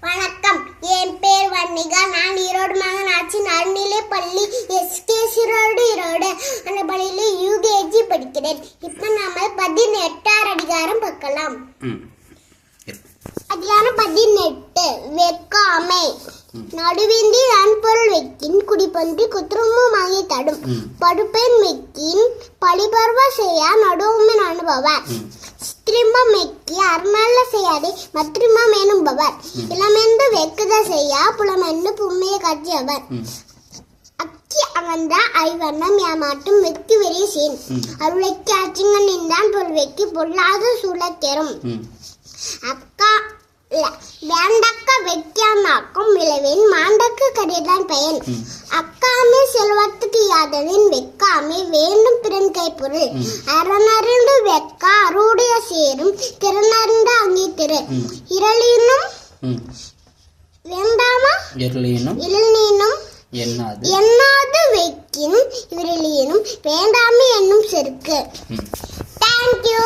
வணக்கம். என் பேர் வன்னிகா நான் ஈரோடு மகனாட்சி நடுநிலை பள்ளி எஸ்கேசி ரோடு ஈரோடு. அந்த பள்ளியில் யூகேஜி படிக்கிறேன். இப்போ நம்ம பதினெட்டார் அதிகாரம் பார்க்கலாம். அதிகாரம் பதினெட்டு. வெக்காமை நடுவின்றி நன்பொருள் வைக்கின் குடிப்பன்றி குற்றமுமாகி தடும். ம். படுப்பெண் வைக்கின் பழிபர்வ செய்யா நடுவுமே அனுபவர் ம் ஸ்திரிம்பம் வெக்கி அறநல்ல செய்யாதே மத்திரிமம் எனும்பவர் இளமென்று வெக்குத செய்யா புலமென்று பும்மைய காட்சியவர் ம் அக்கி அகன்ற ஐவண்ணம் ஏமாட்டும் வெக்கு வெறிய சேன். அருளைக்கு அச்சிங்கன் நின்றான் பொருள் வெக்கி பொல்லாத சூழக்கெரும் ம் அக்கா வேண்டக்க வெட்டியானாக்கும் விளைவின் மாண்டக்கு கரியதான் பயன் ம். யாதனின் வெக்காமே வேண்டும் பிறன் கைப்பொருள் ம். அறனறிந்து வெக்க அருடைய சேரும் திறனறிந்த அங்கே திரு. இரளினும் வேண்டாமா எருளினும் இளநீனும் எண்ணாது எண்ணாது வைக்கின்? விரலியனும் வேண்டாமே என்னும் செருக்கு. தேங்க்யூ